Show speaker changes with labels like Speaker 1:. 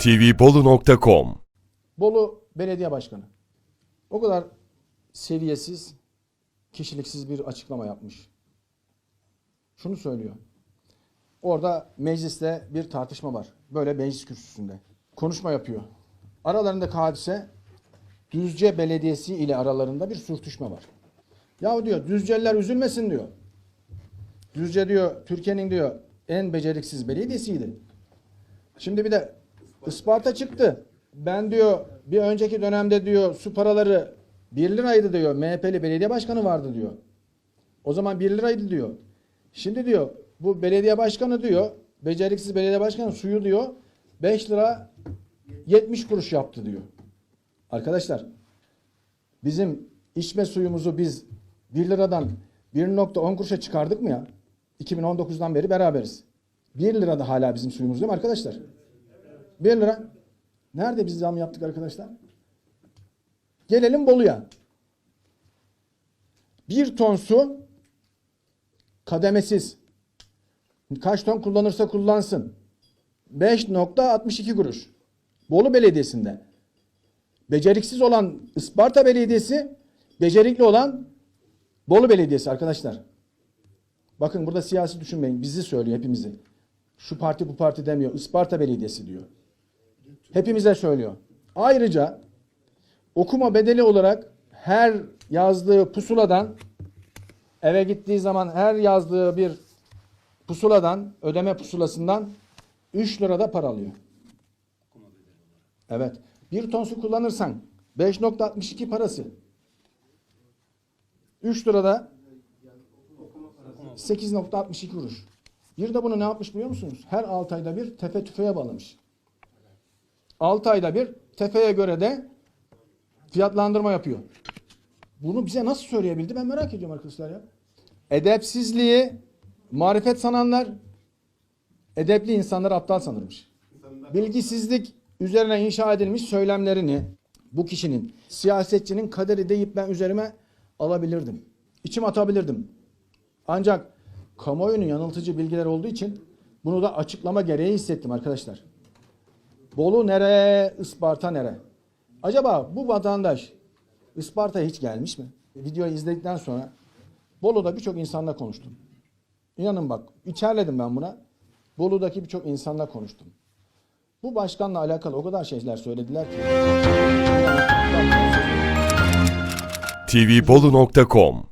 Speaker 1: tvbolu.com
Speaker 2: Bolu Belediye Başkanı. O kadar seviyesiz, kişiliksiz bir açıklama yapmış. Şunu söylüyor. Orada mecliste bir tartışma var. Böyle meclis kürsüsünde. Konuşma yapıyor. Aralarındaki hadise Düzce Belediyesi ile aralarında bir sürtüşme var. Ya diyor Düzceliler üzülmesin diyor. Düzce diyor Türkiye'nin diyor en beceriksiz belediyesiydi. Şimdi bir de Isparta çıktı. Ben diyor bir önceki dönemde diyor su paraları 1 liraydı diyor. MHP'li belediye başkanı vardı diyor. O zaman 1 liraydı diyor. Şimdi diyor bu belediye başkanı diyor beceriksiz belediye başkanı suyu diyor 5 lira 70 kuruş yaptı diyor. Arkadaşlar bizim içme suyumuzu biz 1 liradan 1.10 kuruşa çıkardık mı ya? 2019'dan beri beraberiz. 1 lira da hala bizim suyumuz değil mi arkadaşlar? 1 lira. Nerede biz zam yaptık arkadaşlar? Gelelim Bolu'ya. Bir ton su kademesiz. Kaç ton kullanırsa kullansın. 5.62 kuruş. Bolu Belediyesi'nde. Beceriksiz olan Isparta Belediyesi, becerikli olan Bolu Belediyesi arkadaşlar. Bakın burada siyasi düşünmeyin. Bizi söylüyor hepimizi. Şu parti bu parti demiyor. Isparta Belediyesi diyor. Hepimize söylüyor. Ayrıca okuma bedeli olarak her yazdığı pusuladan eve gittiği zaman her yazdığı bir pusuladan, ödeme pusulasından 3 lirada para alıyor. Evet. Bir ton su kullanırsan 5.62 parası. 3 lirada 8.62 kuruş. Bir de bunu ne yapmış biliyor musunuz? Her 6 ayda bir tefe tüfeğe bağlamış. 6 ayda bir tefeye göre de fiyatlandırma yapıyor. Bunu bize nasıl söyleyebildi ben merak ediyorum arkadaşlar ya. Edepsizliği marifet sananlar edepli insanlar aptal sanırmış. Bilgisizlik üzerine inşa edilmiş söylemlerini bu kişinin siyasetçinin kaderi deyip ben üzerime alabilirdim. İçim atabilirdim. Ancak kamuoyunun yanıltıcı bilgiler olduğu için bunu da açıklama gereği hissettim arkadaşlar. Bolu nere, Isparta nere? Acaba bu vatandaş Isparta'ya hiç gelmiş mi? Videoyu izledikten sonra Bolu'da birçok insanla konuştum. İnanın bak içerledim ben buna. Bolu'daki birçok insanla konuştum. Bu başkanla alakalı o kadar şeyler söylediler ki.
Speaker 1: tvbolu.com